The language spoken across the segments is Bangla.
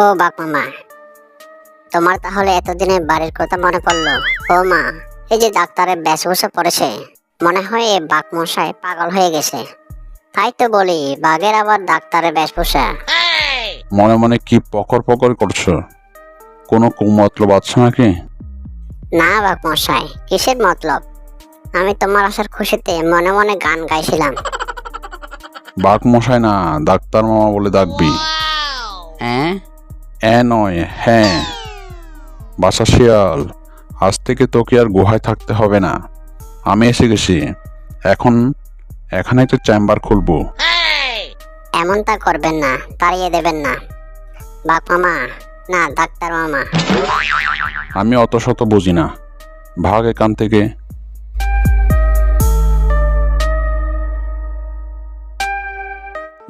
ও বাপ মামা তোমার তাহলে এতদিনে বাড়ির কথা মনে পড়ল? ও মা এই যে ডাক্তারের বেশভূষা পড়েছে মনে হয় এ বাঘ মশাই পাগল হয়ে গেছে। তাই তো বলি বাঘের আবার ডাক্তারের বেশভূষা মনে মনে কি পকর পকর করছ? কোনো কুমতলব আছে নাকি? না বাঘ মশাই কিসের মতলব? আমি তোমার আসার খুশিতে মনে মনে গান গাইছিলাম। বাঘ মশাই না ডাক্তার মামা বলে ডাকবি। নয় হ্যাঁ। বাসা শিয়াল আজ থেকে তোকে আর গুহায় থাকতে হবে না। আমি এসে গেছি। এখন এখানে তো চেম্বার খুলবো। এমনটা করবেন না তাড়িয়ে দেবেন না। বাঘ মামা না ডাক্তার মামা। আমি অত শত বুঝি না। ভাগ এখান থেকে।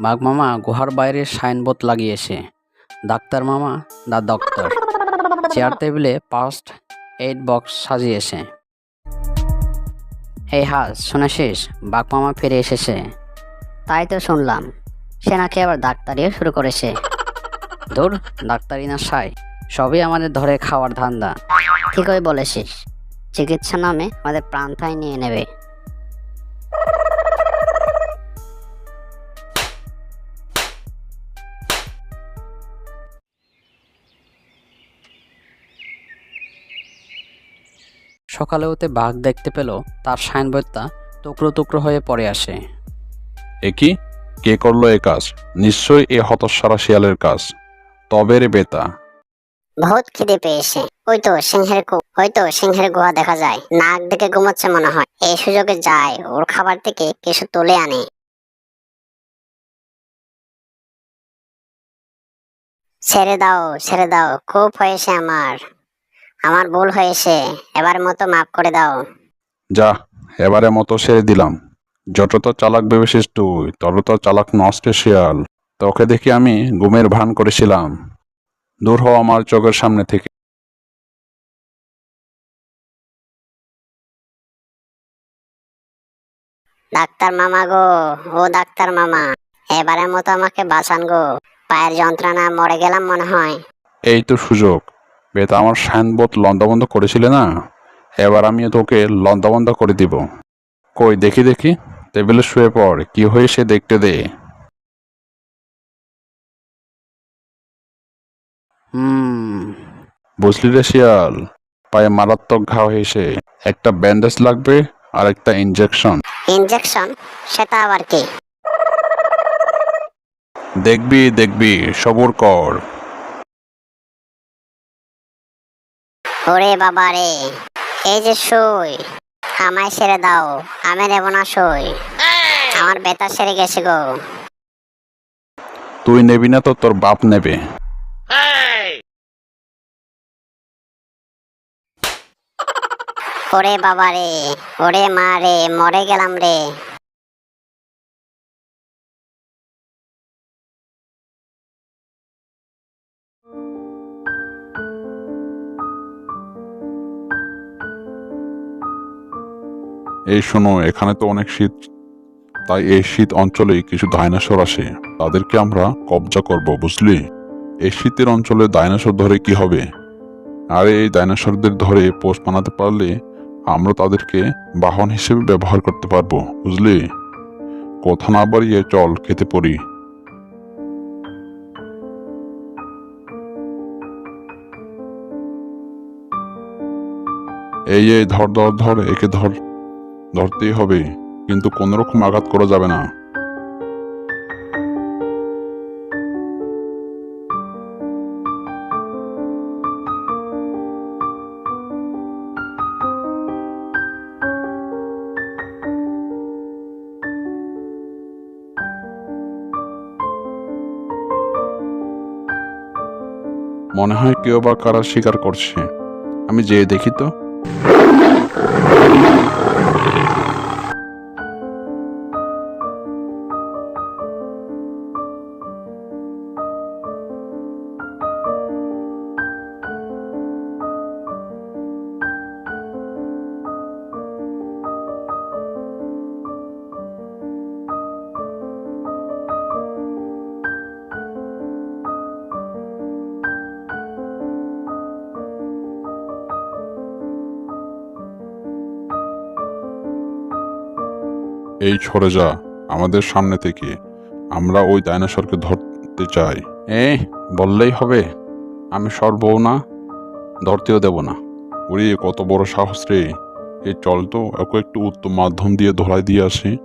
বাঘ মামা গুহার বাইরে সাইনবোর্ড লাগিয়েছে। ডাক্তার মামা দা ডক্টর? চেয়ার টেবিলে ফার্স্ট এইট বক্স সাজিয়েছে। এই হাস শুনেছিস? বাঘ মামা ফিরে এসেছে। তাই তো শুনলাম। সে নাকি আবার ডাক্তারিও শুরু করেছে। দূর ডাক্তারি না সাই। সবই আমাদের ধরে খাওয়ার ধান্দা। ঠিকই বলেছিস। চিকিৎসা নামে আমাদের প্রাণটাই নিয়ে নেবে। সকালে ওতে বাঘ দেখতে পেল তার সাইনবোর্ডটা টুকরো টুকরো হয়ে পড়ে আসে। এ কি? কে করল এ কাজ? নিশ্চয়ই এ হতসারা শিয়ালের কাজ। তবে রে বেতা বহুত খিদে পেয়েছে। ওই তো সিংহের কূপ ওই তো সিংহের গুহা দেখা যায়। নাক দেখে ঘুমাচ্ছে মনে হয়। এই সুযোগে যায় ওর খাবার থেকে কিছু তুলে আনে। ছেড়ে দাও ছেড়ে দাও খুব হয়েছে আমার। আমার ভুল হয়েছে এবার মতো মাফ করে দাও। যা এবারে মতো সেরে দিলাম। যত তো চালাক ভেবেছিস তুই তত তো চালাক নষ্ট শিয়াল। তোকে দেখি আমি ঘুমের ভান করেছিলাম। দূর হও আমার চোখের সামনে থেকে। ডাক্তার মামা গো ও ডাক্তার মামা এবারের মতো আমাকে বাঁচান গো। পায়ের যন্ত্রণা মরে গেলাম মনে হয়। এই তো সুযোগ। বেতা আমার সাইনবোর্ড লন্দাবন্ধ করেছিলে না? এবার আমি তোকে লন্দাবন্ধ করে দিব। কই দেখি দেখি। টেবিলে শুয়ে পড় কি হয়েছে দেখতে দে। হুম। বুঝলি রে শিয়াল পায়ে মারাত্মক ঘা হয়েছে। একটা ব্যান্ডেজ লাগবে আর একটা ইনজেকশন। ইনজেকশন? সেটা আবার কি? দেখবি দেখবি সবর কর। ওরে বাবা রে। এই যে সই আমায় সেরে দাও আমি নেব না সই আমার বেতা সেরে গেছে গো। তুই নেবি না তো তোর বাপ নেবে। ওরে বাবা রে ওরে মা রে মরে গেলাম রে। এই শোনো, এখানে তো অনেক শীত। তাই এই শীত অঞ্চলে কিছু ডাইনোসর আসে। তাদেরকে আমরা কবজা করব, বুঝলি? এই শীতের অঞ্চলে ডাইনোসর ধরে কি হবে? আর, এই ডাইনোসরদের ধরে পোষ বানাতে পারলে আমরা তাদেরকে বাহন হিসেবে ব্যবহার করতে পারব, বুঝলি? কথা না বাড়িয়ে চল, খেতে পড়ি। এই এই, ধর ধর ধর, একে ধর। ধরতেই হবে, কিন্তু কোনো রকম আঘাত করা যাবে না। মনে হয় কেউ বা কারা স্বীকার করছে। আমি যেয়ে দেখি তো। এই সরে যা, আমাদের সামনে থেকে। আমরা ওই ডাইনোসরকে ধরতে চাই। এ বললেই হবে। আমি সরবও না, ধরতেও দেব না। ওরে কত বড় সাহস রে। এ চল তো একটু উত্তম মাধ্যম দিয়ে ধরাই দিয়ে আসি।